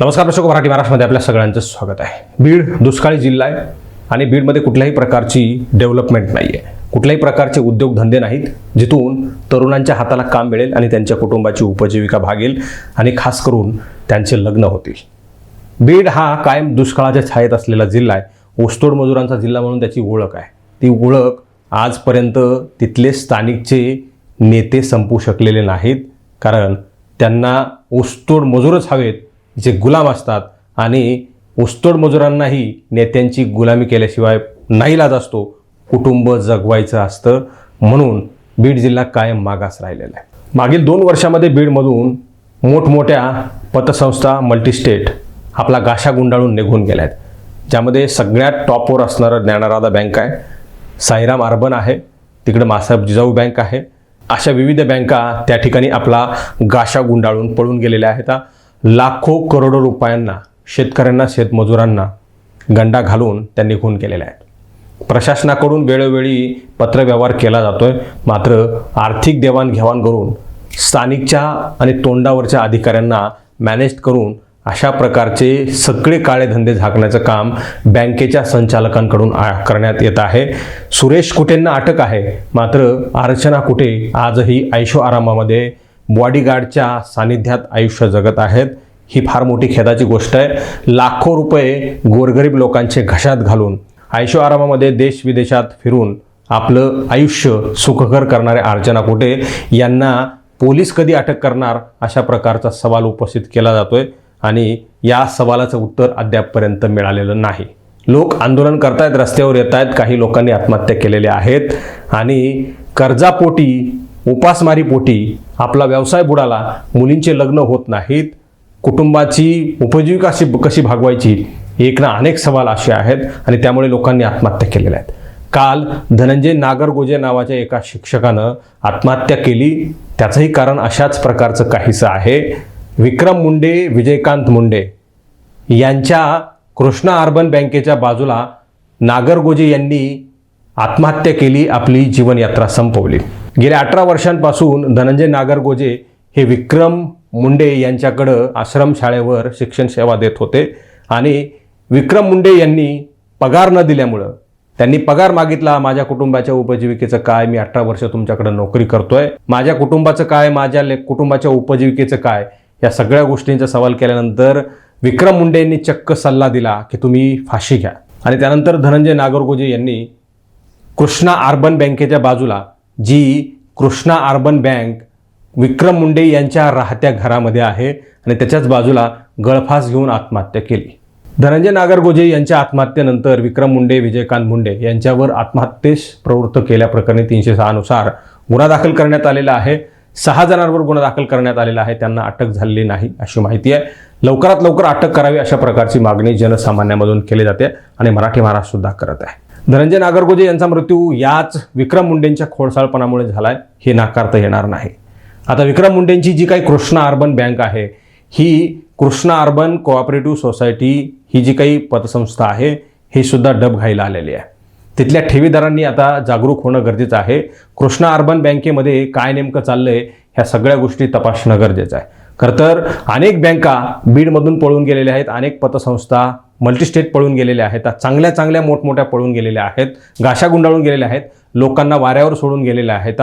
नमस्कार दर्शक मराठी महाराष्ट्रामध्ये आपल्या सगळ्यांचं स्वागत आहे. बीड दुष्काळी जिल्हा आहे आणि बीडमध्ये कुठल्याही प्रकारची डेव्हलपमेंट नाही आहे कुठल्याही प्रकारचे उद्योगधंदे नाहीत जिथून तरुणांच्या हाताला काम मिळेल आणि त्यांच्या कुटुंबाची उपजीविका भागेल आणि खास करून त्यांचे लग्न होतील. बीड हा कायम दुष्काळाच्या छायेत असलेला जिल्हा आहे. ऊसतोड मजुरांचा जिल्हा म्हणून त्याची ओळख आहे. ती ओळख आजपर्यंत तिथले स्थानिकचे नेते संपू शकलेले नाहीत कारण त्यांना ऊसतोड मजूरच हवेत जे गुलाम असतात आणि ऊसतोड मजुरांनाही नेत्यांची गुलामी केल्याशिवाय नाईलाज असतो कुटुंब जगवायचं असतं म्हणून बीड जिल्हा कायम मागास राहिलेला आहे. मागील दोन वर्षामध्ये बीडमधून मोठमोठ्या पतसंस्था मल्टीस्टेट आपला गाशा गुंडाळून निघून गेल्या आहेत. ज्यामध्ये सगळ्यात टॉपवर असणारं ज्ञानराधा बँक आहे साईराम अर्बन आहे तिकडे मासाहेब जिजाऊ बँक आहे. अशा विविध बँका त्या ठिकाणी आपला गाशा गुंडाळून पळून गेलेल्या आहेत. लाखो करोडो रुपयांना शेतकऱ्यांना शेतमजुरांना गंडा घालून त्यांनी खून केलेला आहे. प्रशासनाकडून वेळोवेळी पत्रव्यवहार केला जातोय. मात्र आर्थिक देवाणघेवाण करून स्थानिकच्या आणि तोंडावरच्या अधिकाऱ्यांना मॅनेज करून अशा प्रकारचे सगळे काळे धंदे झाकण्याचं काम बँकेच्या संचालकांकडून आ- करण्यात येत आहे. सुरेश कुटेंना अटक आहे. मात्र अर्चना कुटे आजही ऐशो आरामामध्ये बॉडीगार्डच्या सानिध्यात आयुष्य जगत आहेत. ही फार मोठी खेदाची गोष्ट आहे. लाखो रुपये गोरगरीब लोकांचे घशात घालून आयुष्य आरामामध्ये देश विदेशात फिरून आपलं आयुष्य सुखकर करणारे अर्चना कोटे यांना पोलीस कधी अटक करणार अशा प्रकारचा सवाल उपस्थित केला जातोय आणि या सवालाचं उत्तर अद्यापपर्यंत मिळालेलं नाही. लोक आंदोलन करतायत रस्त्यावर येत आहेत काही लोकांनी आत्महत्या केलेल्या आहेत आणि कर्जापोटी उपासमारीपोटी आपला व्यवसाय बुडाला मुलींचे लग्न होत नाहीत कुटुंबाची उपजीविका कशी कशी भागवायची? एक ना अनेक सवाल असे आहेत आणि त्यामुळे लोकांनी आत्महत्या केलेल्या आहेत. काल धनंजय नागरगोजे नावाच्या एका शिक्षकानं आत्महत्या केली. त्याचंही कारण अशाच प्रकारचं काहीसं आहे. विक्रम मुंडे विजयकांत मुंडे यांच्या कृष्णा अर्बन बँकेच्या बाजूला नागरगोजे यांनी आत्महत्या केली आपली जीवनयात्रा संपवली. गेल्या अठरा वर्षांपासून धनंजय नागरगोजे हे विक्रम मुंडे यांच्याकडं आश्रमशाळेवर शिक्षण सेवा देत होते. आणि विक्रम मुंडे यांनी पगार न दिल्यामुळं त्यांनी पगार मागितला माझ्या कुटुंबाच्या उपजीविकेचं काय? मी अठरा वर्ष तुमच्याकडे नोकरी करतोय. माझ्या कुटुंबाचं काय? माझ्या ले कुटुंबाच्या उपजीविकेचं काय? या सगळ्या गोष्टींचा सवाल केल्यानंतर विक्रम मुंडे यांनी चक्क सल्ला दिला की तुम्ही फाशी घ्या. आणि त्यानंतर धनंजय नागरगोजे यांनी कृष्णा अर्बन बँकेच्या बाजूला जी कृष्णा अर्बन बँक विक्रम मुंडे यांच्या राहत्या घरामध्ये आहे आणि त्याच्याच बाजूला गळफास घेऊन आत्महत्या केली. धनंजय नागरगोजे यांच्या आत्महत्येनंतर विक्रम मुंडे विजयकांत मुंडे यांच्यावर आत्महत्येस प्रवृत्त केल्याप्रकरणी तीनशे सहानुसार गुन्हा दाखल करण्यात आलेला आहे. सहा जणांवर गुन्हा दाखल करण्यात आलेला आहे. त्यांना अटक झालेली नाही अशी माहिती आहे. लवकरात लवकर अटक करावी अशा प्रकारची मागणी जनसामान्यामधून केली जाते आणि मराठी महाराज सुद्धा करत आहे. धनंजय नागरगोजे यांचा मृत्यू याच विक्रम मुंडेंच्या खोडसाळपणामुळे झालाय हे नाकारता येणार नाही. आता विक्रम मुंडेंची जी काही कृष्णा अर्बन बँक आहे ही कृष्णा अर्बन कोऑपरेटिव्ह सोसायटी ही जी काही पतसंस्था आहे हे सुद्धा डब घायला आलेली आहे. तिथल्या ठेवीदारांनी आता जागरूक होणं गरजेचं आहे. कृष्णा अर्बन बँकेमध्ये काय नेमकं चाललंय ह्या सगळ्या गोष्टी तपासणं गरजेचं आहे. खरं तर अनेक बँका बीडमधून पळून गेलेल्या आहेत अनेक पतसंस्था मल्टीस्टेट पळून गेलेल्या आहेत. चांगल्या चांगल्या मोठमोठ्या पळून गेलेल्या आहेत. गाशा गुंडाळून गेलेल्या आहेत. लोकांना वाऱ्यावर सोडून गेलेल्या आहेत.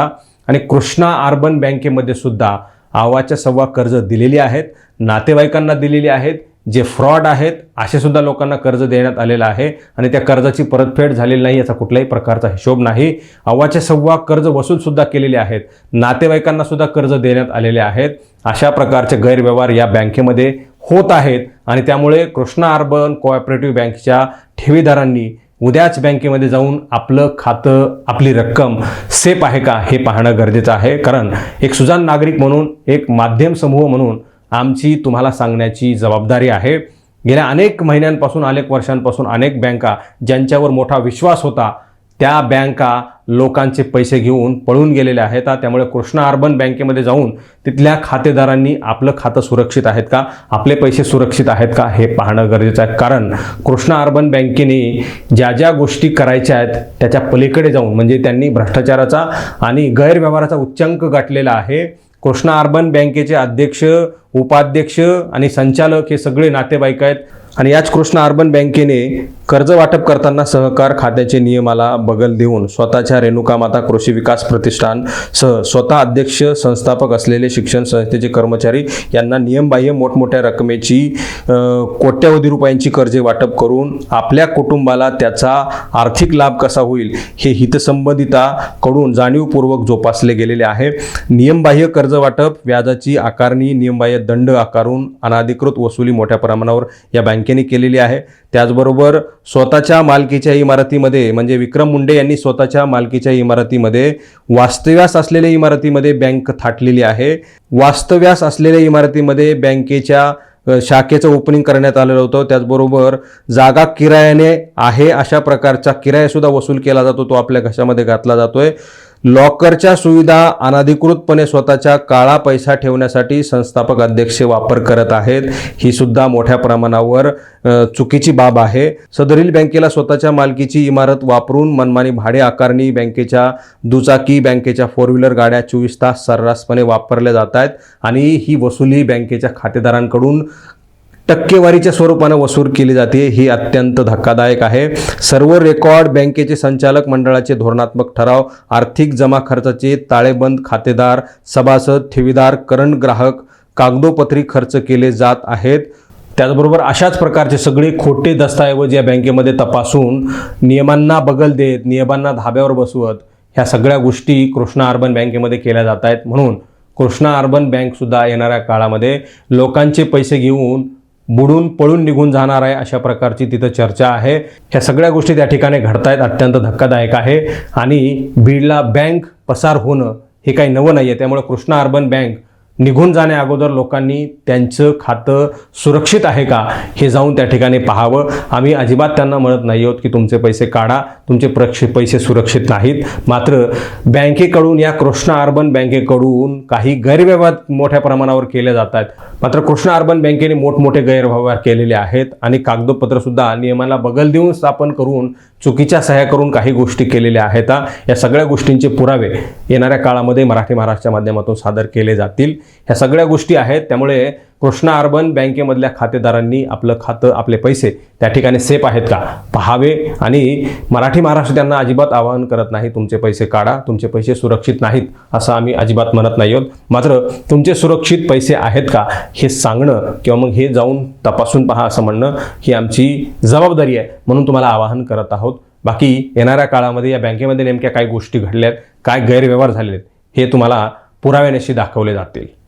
आणि कृष्णा अर्बन बँकेमध्ये सुद्धा आवाच्या सव्वा कर्ज दिलेली आहेत. नातेवाईकांना दिलेली आहेत. जे फ्रॉड आहेत असे सुद्धा लोकांना कर्ज देण्यात आलेलं आहे. आणि त्या कर्जाची परतफेड झालेली नाही याचा कुठल्याही प्रकारचा हिशोब नाही. अव्वाच्या सव्वा कर्ज वसूलसुद्धा केलेले आहेत. नातेवाईकांना सुद्धा कर्ज देण्यात आलेले आहेत. अशा प्रकारचे गैरव्यवहार या बँकेमध्ये होत आहेत आणि त्यामुळे कृष्णा अर्बन कोऑपरेटिव्ह बँकच्या ठेवीदारांनी उद्याच बँकेमध्ये जाऊन आपलं खातं आपली रक्कम सेफ आहे का हे पाहणं गरजेचं आहे. कारण एक सुजान नागरिक म्हणून एक माध्यम समूह म्हणून आमची तुम्हाला सांगण्याची जबाबदारी आहे. गेल्या अनेक महिन्यांपासून अनेक वर्षांपासून अनेक बँका ज्यांच्यावर मोठा विश्वास होता त्या बँका लोकांचे पैसे घेऊन पळून गेलेल्या आहेत. त्यामुळे कृष्णा अर्बन बँकेमध्ये जाऊन तिथल्या खातेदारांनी आपलं खातं सुरक्षित आहेत का? आपले पैसे सुरक्षित आहेत का? हे पाहणं गरजेचं आहे. कारण कृष्णा अर्बन बँकेने ज्या ज्या गोष्टी करायच्या आहेत त्याच्या पलीकडे जाऊन म्हणजे त्यांनी भ्रष्टाचाराचा आणि गैरव्यवहाराचा उच्चांक गाठलेला आहे. कृष्णा अर्बन बँकेचे अध्यक्ष उपाध्यक्ष आणि संचालक हे सगळे नातेवाईक आहेत. आणि याच कृष्णा अर्बन बँकेने कर्ज वाटप करताना सहकार खात्याचे नियमाला बगल देऊन स्वतःच्या रेणुका माता कृषी विकास प्रतिष्ठान सह स्वतः अध्यक्ष संस्थापक असलेले शिक्षण संस्थेचे कर्मचारी यांना नियमबाह्य मोठमोठ्या रकमेची कोट्यावधी कोट्यवधी रुपयांची कर्जे वाटप करून आपल्या कुटुंबाला त्याचा आर्थिक लाभ कसा होईल हे हितसंबंधिताकडून जाणीवपूर्वक जोपासले गेलेले आहे. नियमबाह्य कर्ज वाटप व्याजाची आकारणी नियमबाह्य दंड आकारून अनाधिकृत वसुली मोठ्या प्रमाणावर या बँकेने केलेली आहे. त्याचबरोबर स्वतःच्या मालकीच्या इमारतीमध्ये म्हणजे विक्रम मुंडे यांनी स्वतःच्या मालकीच्या इमारतीमध्ये वास्तव्यास असलेल्या इमारतीमध्ये बँक थाटलेली आहे. वास्तव्यास असलेल्या इमारतीमध्ये बँकेच्या शाखेचं ओपनिंग करण्यात आलेलं होतं. त्याचबरोबर जागा किरायाने आहे अशा प्रकारचा किरायासुद्धा वसूल केला जातो तो आपल्या घशामध्ये घातला जातोय. लॉकरच्या सुविधा अनधिकृतपणे स्वतःच्या काळा पैसा ठेवण्यासाठी संस्थापक अध्यक्ष वापर करत आहेत. ही सुद्धा मोठ्या प्रमाणावर चुकीची बाब आहे. सदरील बँकेला स्वतःच्या मालकीची इमारत वापरून मनमानी भाडे आकारणी बँकेच्या दुचाकी बँकेच्या फोर व्हीलर गाड्या चोवीस तास सर्रासपणे वापरल्या जात आहेत आणि ही वसुली बँकेच्या खातेदारांकडून टक्केवारीच्या स्वरूपानं वसूल केली जाते. ही अत्यंत धक्कादायक आहे. सर्व रेकॉर्ड बँकेचे संचालक मंडळाचे धोरणात्मक ठराव आर्थिक जमा खर्चाचे ताळेबंद खातेदार सभासद ठेवीदार करंट ग्राहक कागदोपत्री खर्च केले जात आहेत. त्याचबरोबर अशाच प्रकारचे सगळे खोटे दस्तऐवज या बँकेमध्ये तपासून नियमांना बगल देत नियमांना धाब्यावर बसवत ह्या सगळ्या गोष्टी कृष्णा अर्बन बँकेमध्ये केल्या जात आहेत. म्हणून कृष्णा अर्बन बँकसुद्धा येणाऱ्या काळामध्ये लोकांचे पैसे घेऊन बुडून पळून निघून जाणार आहे अशा प्रकारची तिथं चर्चा आहे. ह्या सगळ्या गोष्टी त्या ठिकाणी घडतायत अत्यंत धक्कादायक आहे. आणि बीडला बँक पसार होणं हे काही नवं नाही आहे त्यामुळे कृष्णा अर्बन बँक निघून जाण्या अगोदर लोकांनी त्यांचं खातं सुरक्षित आहे का हे जाऊन त्या ठिकाणी पाहावं. आम्ही अजिबात त्यांना म्हणत नाही आहोत की तुमचे पैसे काढा तुमचे प्रक्ष पैसे सुरक्षित नाहीत. मात्र बँकेकडून या कृष्णा अर्बन बँकेकडून काही गैरव्यवहार मोठ्या प्रमाणावर केले जात आहेत मात्र कृष्णा अर्बन बँकेने मोठमोठे गैरव्यवहार केलेले आहेत आणि कागदोपत्रसुद्धा नियमाला बगल देऊन स्थापन करून चुकीच्या सह्या करून काही गोष्टी केलेल्या आहेत या सगळ्या गोष्टींचे पुरावे येणाऱ्या काळामध्ये मराठी महाराष्ट्राच्या माध्यमातून सादर केले जातील. ह्या सगळ्या गोष्टी आहेत त्यामुळे कृष्णा अर्बन बँकेमधल्या खातेदारांनी आपलं खातं आपले पैसे त्या ठिकाणी सेफ आहेत का? पहावे आणि मराठी महाराष्ट्र त्यांना अजिबात आवाहन करत नाही तुमचे पैसे काढा तुमचे पैसे सुरक्षित नाहीत असं आम्ही अजिबात म्हणत नाही आहोत. मात्र तुमचे सुरक्षित पैसे आहेत का? हे सांगणं किंवा मग हे जाऊन तपासून पहा असं म्हणणं ही आमची जबाबदारी आहे म्हणून तुम्हाला आवाहन करत आहोत. बाकी येणाऱ्या काळामध्ये या बँकेमध्ये नेमक्या काय गोष्टी घडल्यात काय गैरव्यवहार झालेत हे तुम्हाला पुराव्यानिशी दाखवले जातील.